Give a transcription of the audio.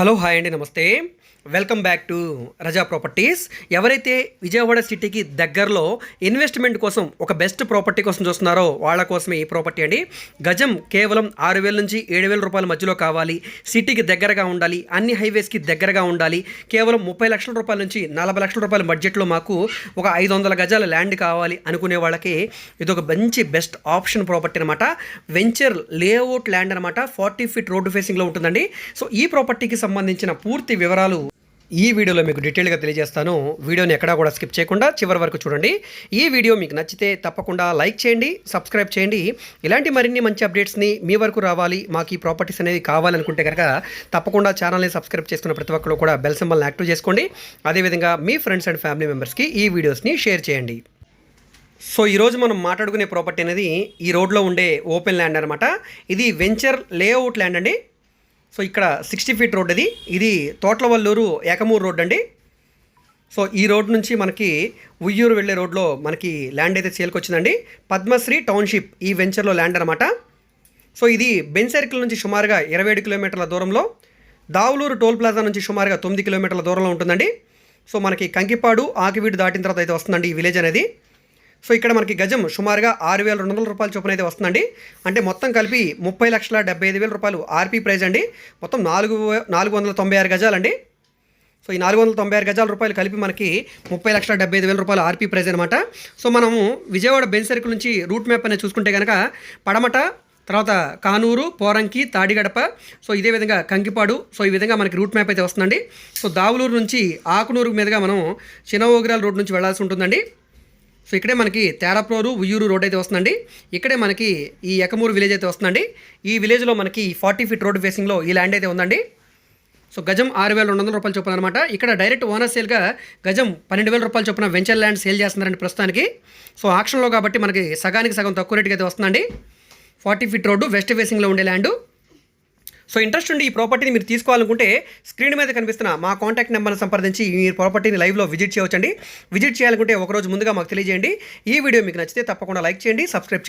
Hello hi అండి నమస్తే. Welcome back to Raza properties. ఎవరైతే విజయవాడ సిటీకి దగ్గరలో ఇన్వెస్ట్మెంట్ కోసం ఒక బెస్ట్ ప్రాపర్టీ కోసం చూస్తున్నారో వాళ్ళ కోసమే ఈ ప్రాపర్టీ అండి. గజం కేవలం ఆరు వేల నుంచి ఏడు వేల రూపాయల మధ్యలో కావాలి. సిటీకి దగ్గరగా ఉండాలి. అన్ని హైవేస్కి దగ్గరగా ఉండాలి. కేవలం ముప్పై లక్షల రూపాయల నుంచి నలభై లక్షల రూపాయల బడ్జెట్లో మాకు ఒక ఐదు వందల గజాల ల్యాండ్ కావాలి అనుకునే వాళ్ళకి ఇది ఒక మంచి బెస్ట్ ఆప్షన్ ప్రాపర్టీ అనమాట వెంచర్ లేఅవుట్ ల్యాండ్ అనమాట ఫార్టీ ఫీట్ రోడ్డు ఫేసింగ్లో ఉంటుందండి. సో ఈ ప్రాపర్టీకి సంబంధించిన పూర్తి వివరాలు ఈ వీడియోలో మీకు డీటెయిల్గా తెలియజేస్తాను. వీడియోని ఎక్కడా కూడా స్కిప్ చేయకుండా చివరి వరకు చూడండి. ఈ వీడియో మీకు నచ్చితే తప్పకుండా లైక్ చేయండి సబ్స్క్రైబ్ చేయండి. ఇలాంటి మరిన్ని మంచి అప్డేట్స్ని మీ వరకు రావాలి మాకు ఈ ప్రాపర్టీస్ అనేవి కావాలనుకుంటే కనుక తప్పకుండా ఛానల్ని సబ్స్క్రైబ్ చేసుకున్న ప్రతి ఒక్కరు కూడా బెల్ సింబల్ని యాక్టివ్ చేసుకోండి. అదేవిధంగా మీ ఫ్రెండ్స్ అండ్ ఫ్యామిలీ మెంబర్స్కి ఈ వీడియోస్ని షేర్ చేయండి. సో ఈరోజు మనం మాట్లాడుకునే ప్రాపర్టీ అనేది ఈ రోడ్లో ఉండే ఓపెన్ ల్యాండ్ అనమాట ఇది వెంచర్ లేఅవుట్ ల్యాండ్ అండి. సో ఇక్కడ సిక్స్టీ ఫీట్ రోడ్ ఇది ఇది తోట్లవల్లూరు ఏకమూరు రోడ్ అండి. సో ఈ రోడ్ నుంచి మనకి ఉయ్యూరు వెళ్ళే రోడ్లో మనకి ల్యాండ్ అయితే చేలుకొచ్చిందండి పద్మశ్రీ టౌన్షిప్ ఈ వెంచర్లో ల్యాండ్ అనమాట సో ఇది బెన్ సర్కిల్ నుంచి సుమారుగా ఇరవై ఏడు కిలోమీటర్ల దూరంలో దావులూరు టోల్ ప్లాజా నుంచి సుమారుగా తొమ్మిది కిలోమీటర్ల దూరంలో ఉంటుందండి. సో మనకి కంకిపాడు ఆకివీడు దాటిన తర్వాత అయితే వస్తుందండి ఈ విలేజ్ అనేది. సో ఇక్కడ మనకి గజం సుమారుగా ఆరు వేల రెండు వందల రూపాయల చొప్పున అయితే వస్తుందండి. అంటే మొత్తం కలిపి ముప్పై లక్షల డెబ్బై ఐదు వేల రూపాయలు ఆర్పీ ప్రైజ్ అండి. మొత్తం నాలుగు నాలుగు వందల తొంభై ఆరు గజాలండి. సో ఈ నాలుగు వందల తొంభై ఆరు గజాల రూపాయలు కలిపి మనకి ముప్పై లక్షల డెబ్బై ఐదు వేల రూపాయలు ఆర్పీ ప్రైజ్ అనమాట సో మనము విజయవాడ బెన్ సర్కిల్ నుంచి రూట్ మ్యాప్ అనేది చూసుకుంటే కనుక పడమట తర్వాత కానూరు పోరంకి తాడిగడప సో ఇదే విధంగా కంకిపాడు సో ఈ విధంగా మనకి రూట్ మ్యాప్ అయితే వస్తుందండి. సో దావులూరు నుంచి ఆకునూరు మీదుగా మనం చినవోగిరాల రోడ్ నుంచి వెళ్ళాల్సి ఉంటుందండి. సో ఇక్కడే మనకి తేరాప్రోరు ఉయ్యూరు రోడ్ అయితే వస్తుందండి. ఇక్కడే మనకి ఈ ఎకమూరు విలేజ్ అయితే వస్తుందండి. ఈ విలేజ్లో మనకి ఫార్టీ ఫీట్ రోడ్ ఫేసింగ్లో ఈ ల్యాండ్ అయితే ఉందండి. సో గజం ఆరు వేల రెండు వందల రూపాయల చొప్పున అనమాట ఇక్కడ డైరెక్ట్ ఓనర్ సేల్గా గజం పన్నెండు వేల రూపాయల చొప్పున వెంచర్ ల్యాండ్ సేల్ చేస్తున్నారండి ప్రస్తుతానికి. సో ఆక్షన్లో కాబట్టి మనకి సగానికి సగం తక్కువ రేటుకి అయితే వస్తుందండి. ఫార్టీ ఫీట్ రోడ్డు వెస్ట్ ఫేసింగ్లో ఉండే ల్యాండ్. సో ఇంట్రెస్ట్ ఉండి ఈ ప్రాపర్టీని మీరు తీసుకోవాలనుకుంటే స్క్రీన్ మీద కనిపిస్తున్న మా కాంటాక్ట్ నెంబర్ను సంప్రదించి మీ ప్రాపర్టీని లైవ్లో విజిట్ చేయవచ్చండి. విజిట్ చేయాలనుకుంటే ఒకరోజు ముందుగా మాకు తెలియజేయండి. ఈ వీడియో మీకు నచ్చితే తప్పకుండా లైక్ చేయండి సబ్స్క్రైబ్ చేయండి.